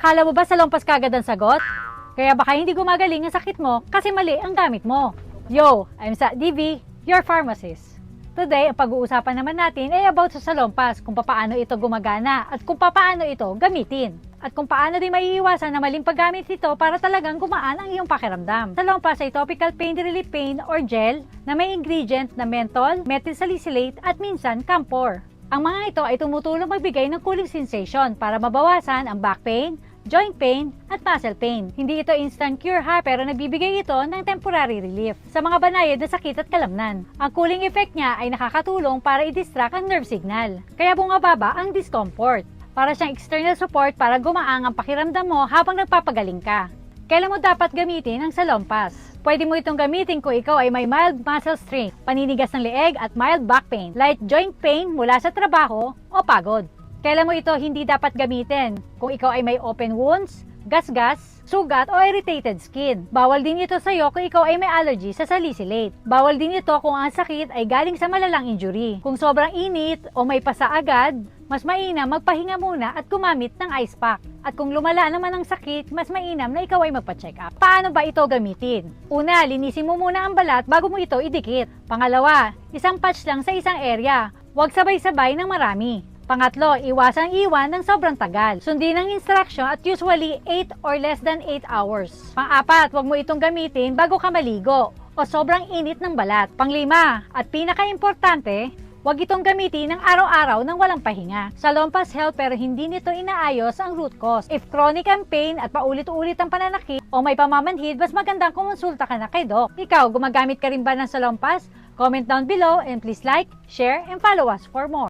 Akala mo ba sa lampas kagad ang sagot? Kaya baka hindi gumagaling ang sakit mo kasi mali ang gamit mo. Yo, I'm Sa DV, your pharmacist. Today, ang pag-uusapan naman natin ay about sa salompas, kung paano ito gumagana at kung paano ito gamitin. At kung paano din maiiwasan na maling paggamit nito para talagang gumaan ang iyong pakiramdam. Salompas ay topical pain relief pain or gel na may ingredient na menthol, methyl salicylate at minsan camphor. Ang mga ito ay tumutulong magbigay ng cooling sensation para mabawasan ang back pain, joint pain, at muscle pain. Hindi ito instant cure ha, pero nagbibigay ito ng temporary relief sa mga banayad na sakit at kalamnan. Ang cooling effect niya ay nakakatulong para i-distract ang nerve signal, kaya bumababa ang discomfort. Para siyang external support para gumaang ang pakiramdam mo habang nagpapagaling ka. Kailan mo dapat gamitin ang salompas? Pwede mo itong gamitin kung ikaw ay may mild muscle strain, paninigas ng leeg at mild back pain, light joint pain mula sa trabaho o pagod. Kailan mo ito hindi dapat gamitin? Kung ikaw ay may open wounds, gasgas, sugat o irritated skin. Bawal din ito sa iyo kung ikaw ay may allergy sa salicylate. Bawal din ito kung ang sakit ay galing sa malalang injury. Kung sobrang init o may pasa agad, mas mainam magpahinga muna at gumamit ng ice pack. At kung lumala naman ang sakit, mas mainam na ikaw ay magpa-check up. Paano ba ito gamitin? Una, linisin mo muna ang balat bago mo ito idikit. Pangalawa, isang patch lang sa isang area. Huwag sabay-sabay ng marami. Pangatlo, iwasang iwan ng sobrang tagal. Sundin ang instruction at usually 8 or less than 8 hours. Pang-apat, huwag mo itong gamitin bago ka maligo o sobrang init ng balat. Panglima, at pinaka-importante, Huwag itong gamitin ng araw-araw ng walang pahinga. Sa Lompas Health pero hindi nito inaayos ang root cause. If chronic ang pain at paulit-ulit ang pananakit o may pamamanhid, mas magandang kumonsulta ka na kay Doc. Ikaw, gumagamit ka rin ba ng Salompas? Comment down below and please like, share, and follow us for more.